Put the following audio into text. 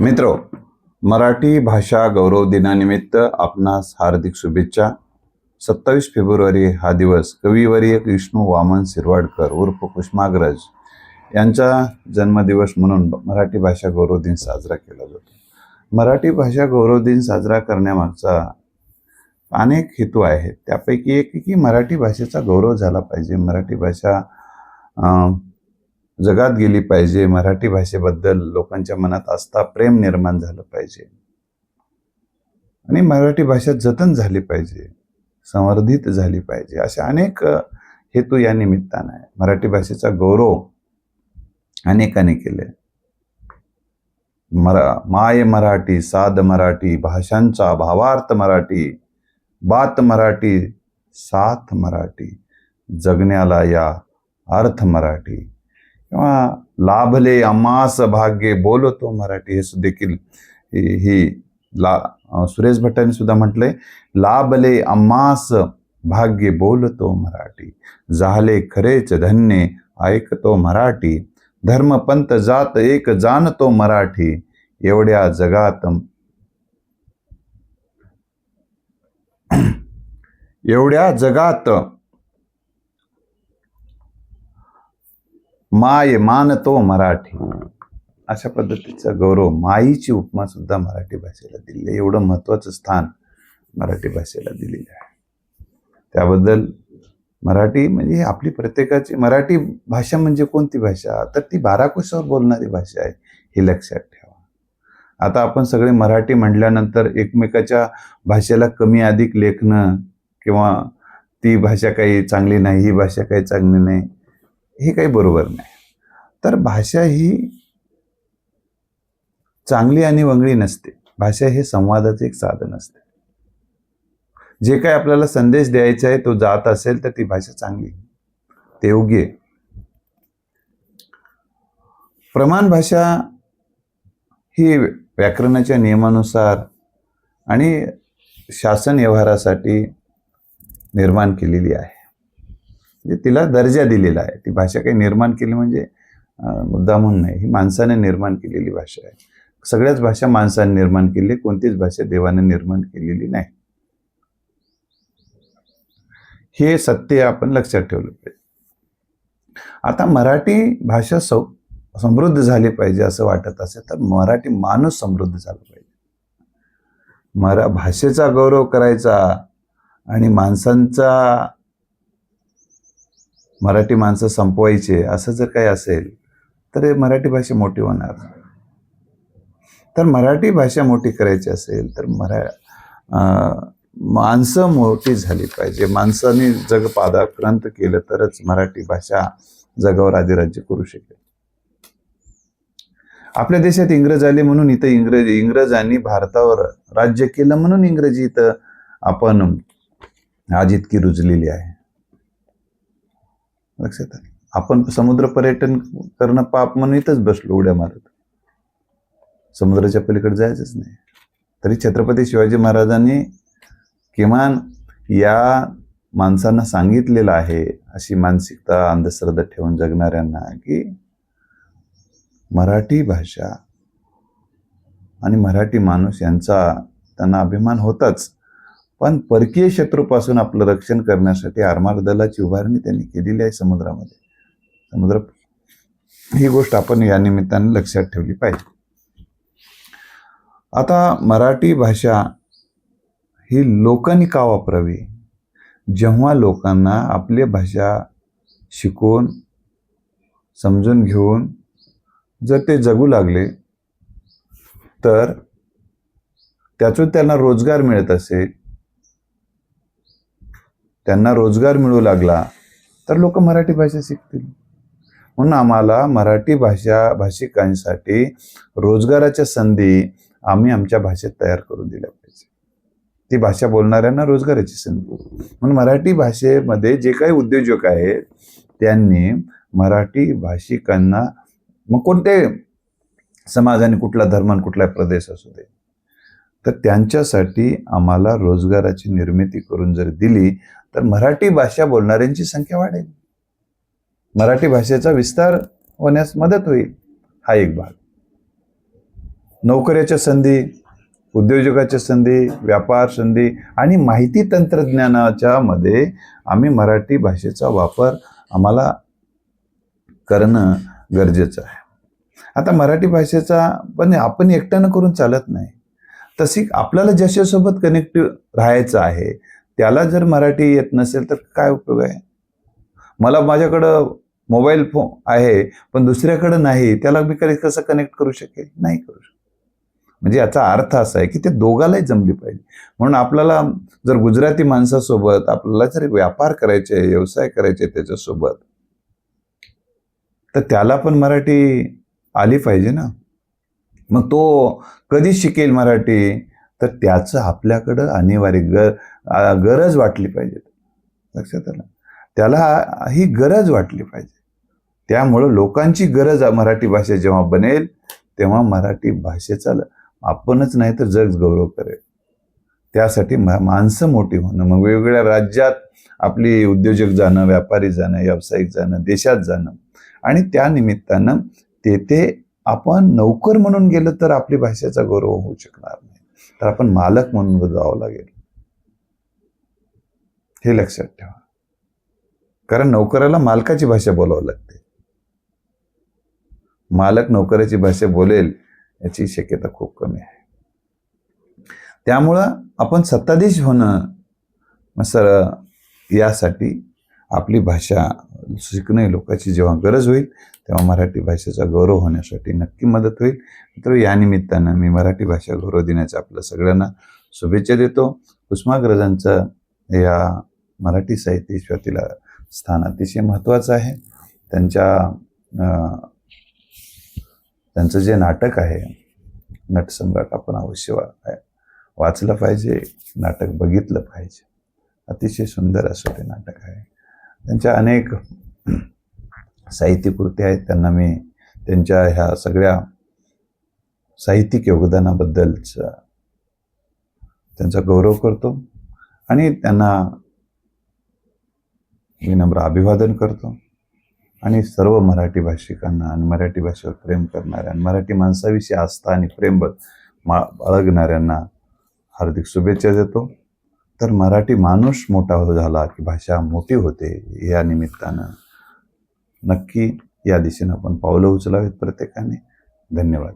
मित्र मराठी भाषा गौरव दिनानिमित्त आपणास हार्दिक शुभेच्छा. सत्तावीस फेब्रुवारी हा दिवस कविवर्य विष्णू वामन शिरवाडकर उर्फ कुष्माग्रज यांचा जन्मदिवस म्हणून मराठी भाषा गौरव दिन साजरा केला जातो. मराठी भाषा गौरव दिन साजरा करण्यामागचा अनेक हेतू आहेत. त्यापैकी एक की मराठी भाषेचा गौरव झाला पाहिजे. मराठी भाषा जगात गेली पाहिजे मराठी भाषेबद्दल लोकांच्या मनात आस्था प्रेम निर्माण झालं पाहिजे. आणि मराठी भाषा जतन झाली पाहिजे संवर्धित झाली पाहिजे असे अनेक हेतू या निमित्तानं आहे. मराठी भाषेचा गौरव अनेकांनी केले मरा माय मराठी साध मराठी भाषांचा भावार्थ मराठी बात मराठी साथ मराठी जगण्याला या अर्थ मराठी किंवा लाभले अमास भाग्ये बोलतो मराठी. हे देखील ही ला सुरेश भट्टांनी सुद्धा म्हटलंय लाभले अम्मास भाग्ये बोलतो मराठी. झाले खरेच धन्य ऐकतो मराठी. धर्मपंत जात एक जाणतो मराठी. एवढ्या जगात एवढ्या जगात माय मानतो मराठी. अशा पद्धतीचा गौरव माईची उपमा सुद्धा मराठी भाषेला दिली आहे. एवढं महत्वाचं स्थान मराठी भाषेला दिलेलं आहे. त्याबद्दल मराठी म्हणजे आपली प्रत्येकाची मराठी भाषा म्हणजे कोणती भाषा? तर ती बारा कोशावर बोलणारी भाषा आहे हे लक्षात ठेवा. आता आपण सगळे मराठी म्हटल्यानंतर एकमेकाच्या भाषेला कमी अधिक लेखणं किंवा ती भाषा काही चांगली नाही ही भाषा काही चांगली नाही हे काही बरोबर नाही. तर भाषा ही चांगली आणि वंगळी नसते. भाषा हे संवादाचे एक साधन असते. जे काही आपल्याला संदेश द्यायचा आहे तो जात असेल तर ती भाषा चांगली ते योग्य आहे. प्रमाण भाषा ही व्याकरणाच्या नियमानुसार आणि शासन व्यवहारासाठी निर्माण केलेली आहे. म्हणजे तिला दर्जा दिलेला आहे. ती भाषा काही निर्माण केली म्हणजे मुद्दा म्हणून नाही. ही माणसाने निर्माण केलेली भाषा आहे. सगळ्याच भाषा माणसाने निर्माण केली कोणतीच भाषा देवाने निर्माण केलेली नाही. हे सत्य आपण लक्षात ठेवलं पाहिजे. आता मराठी भाषा सौ समृद्ध झाली पाहिजे असं वाटत असेल तर मराठी माणूस समृद्ध झाला पाहिजे. मरा भाषेचा गौरव करायचा आणि माणसांचा मराठी माणसं संपवायचे असं जर काही असेल तर हे मराठी भाषा मोठी होणार. तर मराठी भाषा मोठी करायची असेल तर मरा माणसं मोठी झाली पाहिजे. माणसाने जग पादाक्रांत केलं तरच मराठी भाषा जगावर अधिराज्य करू शकेल. आपल्या देशात इंग्रज आले म्हणून इथं इंग्रज इंग्रजांनी भारतावर राज्य केलं म्हणून इंग्रजी इथं आपण आज इतकी रुजलेली आहे. लक्षात आहे आपण समुद्र पर्यटन करणं पाप म्हणून इथंच बसलो उड्या मारत. समुद्राच्या पलीकडे जायचंच नाही. तरी छत्रपती शिवाजी महाराजांनी किमान या माणसांना सांगितलेलं आहे अशी मानसिकता अंधश्रद्धा ठेवून जगणाऱ्यांना की मराठी भाषा आणि मराठी माणूस यांचा त्यांना अभिमान होताच. पण परकीय शत्रूपासून आपलं रक्षण करण्यासाठी आरमार दलाची उभारणी त्यांनी केलेली आहे समुद्रामध्ये. समुद्र ही गोष्ट आपण या निमित्ताने लक्षात ठेवली पाहिजे. आता मराठी भाषा ही लोकांनी का वापरावी? जेव्हा लोकांना आपली भाषा शिकून समजून घेऊन जर ते जगू लागले तर त्यातून त्यांना रोजगार मिळत असेल त्यांना रोजगार मिळू लागला तर लोक मराठी भाषा शिकतील. म्हणून आम्हाला मराठी भाषा भाषिकांसाठी रोजगाराच्या संधी आम्ही आमच्या भाषेत तयार करून दिल्या पाहिजे. ती भाषा बोलणाऱ्यांना रोजगाराची संधी. म्हणून मराठी भाषेमध्ये जे काही उद्योजक आहेत त्यांनी मराठी भाषिकांना मग कोणते समाज आणि कुठला धर्म कुठला प्रदेश असू दे तर त्यांच्यासाठी आम्हाला रोजगाराची निर्मिती करून जर दिली तर मराठी भाषा बोलणाऱ्यांची संख्या वाढेल. मराठी भाषेचा विस्तार होण्यास मदत होईल हा एक भाग. नोकऱ्याच्या संधी उद्योजकाच्या संधी व्यापार संधी आणि माहिती तंत्रज्ञानाच्या मध्ये आम्ही मराठी भाषेचा वापर आम्हाला करणं गरजेचं आहे. आता मराठी भाषेचा पण आपण एकट्यानं करून चालत नाही. तशी आपल्याला ज्याच्यासोबत कनेक्टिव्ह राहायचं आहे त्याला जर मराठी येत नसेल तर काय उपयोग आहे? मला माझ्याकडं मोबाईल फोन आहे पण दुसऱ्याकडं नाही त्याला मी कधी कसं कनेक्ट करू शकेल? नाही करू शकत. म्हणजे याचा अर्थ असा आहे की ते दोघालाही जमली पाहिजे. म्हणून आपल्याला जर गुजराती माणसासोबत आपल्याला जर व्यापार करायचे आहे, व्यवसाय करायचे त्याच्यासोबत तर त्याला पण मराठी आली पाहिजे ना? मग तो कधी शिकेल मराठी? तर त्याचं आपल्याकडं अनिवार्य ग गरज वाटली पाहिजे. लक्षात आलं? त्याला ही गरज वाटली पाहिजे. त्यामुळं लोकांची गरज मराठी भाषा जेव्हा बनेल तेव्हा मराठी भाषेचा आपणच नाही तर जग गौरव करेल. त्यासाठी मा- माणसं मोठी होणं. मग वेगवेगळ्या राज्यात आपली उद्योजक जाणं व्यापारी जाणं व्यावसायिक जाणं देशात जाणं. आणि त्या निमित्तानं तेथे आपण नोकर म्हणून गेलं तर आपली भाषेचा गौरव होऊ शकणार नाही. तर आपण मालक म्हणून जावं लागेल. हे लक्षात ठेवा. कारण नोकराला मालकाची भाषा बोलावं लागते. मालक नोकराची भाषा बोलेल याची शक्यता खूप कमी आहे. त्यामुळं आपण सत्ताधीश होणं सर यासाठी आपली भाषा शिकणे लोकांची जेव्हा गरज होईल तेव्हा मराठी भाषेचा गौरव होण्यासाठी नक्की मदत होईल. तर या निमित्तानं मी मराठी भाषा गौरव दिनाच्या आपल्या सगळ्यांना शुभेच्छा देतो. कुसुमाग्रजांचं या मराठी साहित्य विश्वातील स्थान अतिशय महत्त्वाचं आहे. त्यांच्या त्यांचं जे नाटक आहे नटसम्राट आपण अवश्य वा वाचलं पाहिजे नाटक बघितलं पाहिजे. अतिशय सुंदर असं ते नाटक आहे. त्यांच्या अनेक साहित्यकृती आहेत. त्यांना मी त्यांच्या ह्या सगळ्या साहित्यिक योगदानाबद्दलच त्यांचा गौरव करतो आणि त्यांना विनम्र अभिवादन करतो. आणि सर्व मराठी भाषिकांना आणि मराठी भाषेवर प्रेम करणाऱ्या आणि मराठी माणसाविषयी आस्था आणि प्रेम ब- मा बाळगणाऱ्यांना हार्दिक शुभेच्छा देतो. तर मराठी माणूस मोठा हो झाला की भाषा मोठी होते या निमित्तानं. नक्की या दिशेनं आपण पावलं उचलावीत प्रत्येकाने. धन्यवाद.